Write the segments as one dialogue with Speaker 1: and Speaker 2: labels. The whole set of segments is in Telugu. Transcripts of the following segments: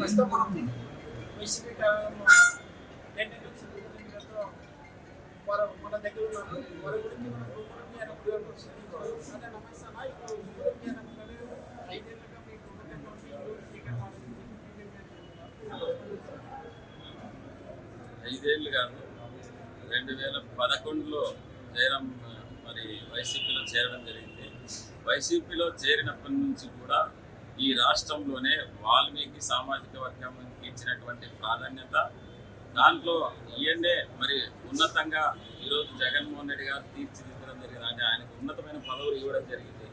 Speaker 1: ప్రస్తుతం మనం వైసీపీ వారు మన దగ్గర ఉన్నారు వారి గురించి మనం గుమ్మడి జ్ఞానం గురించి అదే ఇప్పుడు గుమ్మడి జ్ఞానం అనేది మీకు
Speaker 2: ఐదేళ్ళు కాదు రెండు వేల పదకొండులో చేరం మరి వైసీపీలో చేరడం జరిగింది వైసీపీలో చేరినప్పటి నుంచి కూడా ఈ రాష్ట్రంలోనే వాల్మీకి సామాజిక వర్గానికి ఇచ్చినటువంటి ప్రాధాన్యత దాంట్లో ఈయన్నే మరి ఉన్నతంగా ఈరోజు జగన్మోహన్ రెడ్డి గారు తీర్చిదిద్దడం జరిగింది. అంటే ఆయనకు ఉన్నతమైన పదవులు ఇవ్వడం జరిగింది.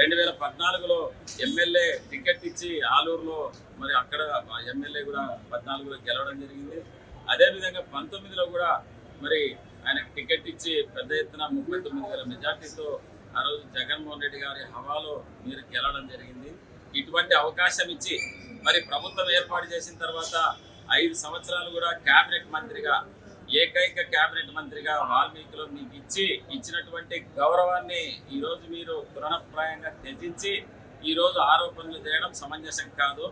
Speaker 2: రెండు వేల పద్నాలుగులో ఎమ్మెల్యే టికెట్ ఇచ్చి ఆలూరులో మరి అక్కడ ఎమ్మెల్యే కూడా పద్నాలుగులో గెలవడం జరిగింది. అదేవిధంగా పంతొమ్మిదిలో కూడా మరి ఆయనకు టికెట్ ఇచ్చి పెద్ద ఎత్తున ముప్పై తొమ్మిది వేల మెజార్టీతో ఆ రోజు జగన్మోహన్ రెడ్డి గారి హవాలో మీరు గెలవడం జరిగింది. ఇటువంటి అవకాశం ఇచ్చి మరి ప్రభుత్వం ఏర్పాటు చేసిన తర్వాత ఐదు సంవత్సరాలు కూడా కేబినెట్ మంత్రిగా ఏకైక కేబినెట్ మంత్రిగా వాల్మీకిలో మీకు ఇచ్చి ఇచ్చినటువంటి గౌరవాన్ని ఈరోజు మీరు తృణప్రాయంగా త్యజించి ఈరోజు ఆరోపణలు చేయడం సమంజసం కాదు.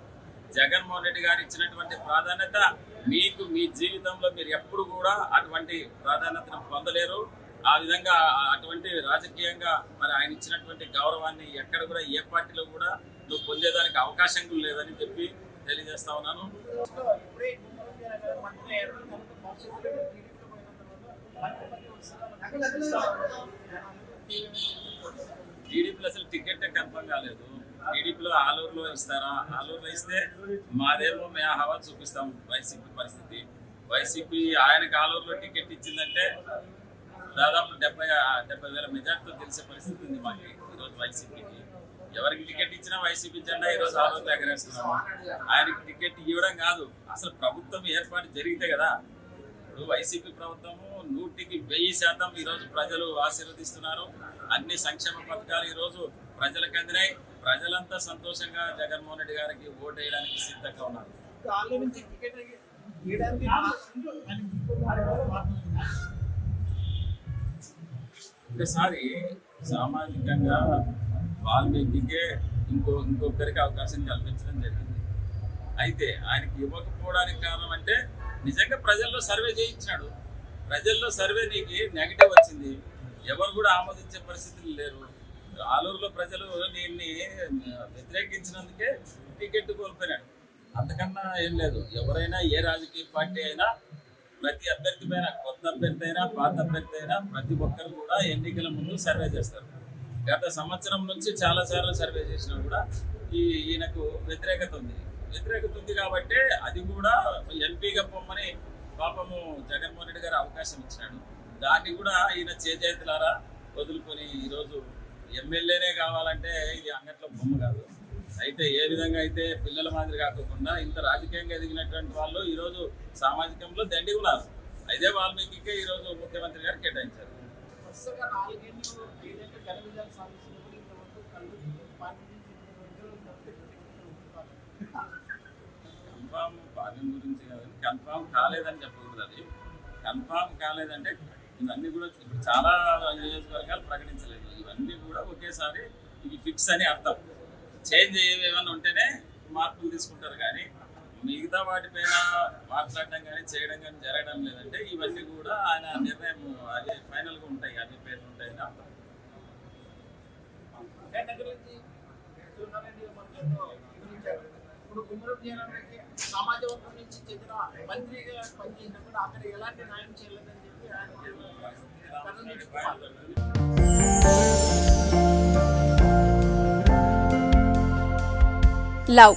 Speaker 2: జగన్మోహన్ రెడ్డి గారు ఇచ్చినటువంటి ప్రాధాన్యత మీకు మీ జీవితంలో మీరు ఎప్పుడు కూడా అటువంటి ప్రాధాన్యతను పొందలేరు. ఆ విధంగా అటువంటి రాజకీయంగా మరి ఆయన ఇచ్చినటువంటి గౌరవాన్ని ఎక్కడ కూడా ఏ పార్టీలో కూడా నువ్వు పొందేదానికి అవకాశం కూడా లేదని చెప్పి తెలియజేస్తా ఉన్నాను.
Speaker 1: టీడీపీలో
Speaker 2: అసలు టికెట్ కన్ఫర్మ్ కాలేదు. టీడీపీలో ఆలూరులో ఇస్తారా? ఆలూరులో ఇస్తే మాదేమో మేము హవా చూపిస్తాం వైసీపీ పరిస్థితి. వైసీపీ ఆయనకు ఆలూరులో టికెట్ ఇచ్చిందంటే దాదాపు డెబ్బై డెబ్బై వేల మెజార్టీతో తెలిసే పరిస్థితి ఉంది మాకు ఈరోజు వైసీపీకి. ఎవరికి టికెట్ ఇచ్చినా వైసీపీ జెండా ఈరోజు ఆలోచన ఎగరేస్తున్నాము ఆయనకి టికెట్ ఇవ్వడం కాదు అసలు ప్రభుత్వం ఏర్పాటు జరిగితే కదా ఇప్పుడు వైసీపీ ప్రభుత్వము నూటికి వెయ్యి శాతం ఈరోజు ప్రజలు ఆశీర్వదిస్తున్నారు. అన్ని సంక్షేమ పథకాలు ఈరోజు ప్రజలకు అందినాయి. ప్రజలంతా సంతోషంగా జగన్మోహన్ రెడ్డి గారికి ఓటు వేయడానికి సిద్ధంగా ఉన్నారు. ఒకసారి సామాజికంగా వాల్మీకికే ఇంకో ఇంకొకరికి అవకాశం కల్పించడం జరిగింది. అయితే ఆయనకి ఇవ్వకపోవడానికి కారణం అంటే నిజంగా ప్రజల్లో సర్వే చేయించాడు. ప్రజల్లో సర్వే నీకు నెగిటివ్ వచ్చింది. ఎవరు కూడా ఆమోదించే పరిస్థితులు లేరు. ఆలూరులో ప్రజలు దీన్ని వ్యతిరేకించినందుకే టికెట్ కోల్పోయినాడు. అంతకన్నా ఏం లేదు. ఎవరైనా ఏ రాజకీయ పార్టీ అయినా ప్రతి అభ్యర్థి పైన కొత్త అభ్యర్థి అయినా పాత అభ్యర్థి అయినా ప్రతి ఒక్కరు కూడా ఎన్నికల ముందు సర్వే చేస్తారు. గత సంవత్సరం నుంచి చాలా సార్లు సర్వే చేసినా కూడా ఈ ఈయనకు వ్యతిరేకత ఉంది. వ్యతిరేకత ఉంది కాబట్టి అది కూడా ఎంపీగా పొమ్మని పాపము జగన్మోహన్ రెడ్డి గారు అవకాశం ఇచ్చినాడు. దాన్ని కూడా ఈయన చేజేతులారా వదులుకొని ఈరోజు ఎమ్మెల్యేనే కావాలంటే ఇది అంగట్లో బొమ్మ కాదు. అయితే ఏ విధంగా అయితే పిల్లల మాదిరి కాకుండా ఇంత రాజకీయంగా ఎదిగినటువంటి వాళ్ళు ఈరోజు సామాజికంలో దండి ఉన్నారు అదే వాల్మీకి ఈరోజు ముఖ్యమంత్రి గారు కేటాయించారు.
Speaker 1: వరుసగా నాలుగేళ్ళు ఏదైతే ఘన విజయాలు సాధిస్తున్నప్పుడు ఇంతవరకు కళ్ళు పార్టీ
Speaker 2: కన్ఫామ్ పాలన గురించి కాదు. కన్ఫామ్ కాలేదని చెప్పకూడదు అది. కన్ఫామ్ కాలేదంటే ఇవన్నీ కూడా ఇప్పుడు చాలా నియోజకవర్గాలు ప్రకటించలేదు. ఇవన్నీ కూడా ఒకేసారి ఇవి ఫిక్స్ అని అర్థం. చేంజ్ ఏమైనా ఉంటేనే మార్పులు తీసుకుంటారు కానీ మిగతా వాటిపైన మాట్లాడడం కానీ చేయడం కానీ జరగడం లేదంటే ఇవన్నీ కూడా ఆయన నిర్ణయం అది ఫైనల్గా ఉంటాయి అన్ని పేర్లు ఉంటాయని అర్థం.
Speaker 1: ఇప్పుడు నుంచి చెందిన మంత్రిగా అక్కడ ఎలాంటి న్యాయం చేయలేదని చెప్పి ఆయన
Speaker 3: లవ్.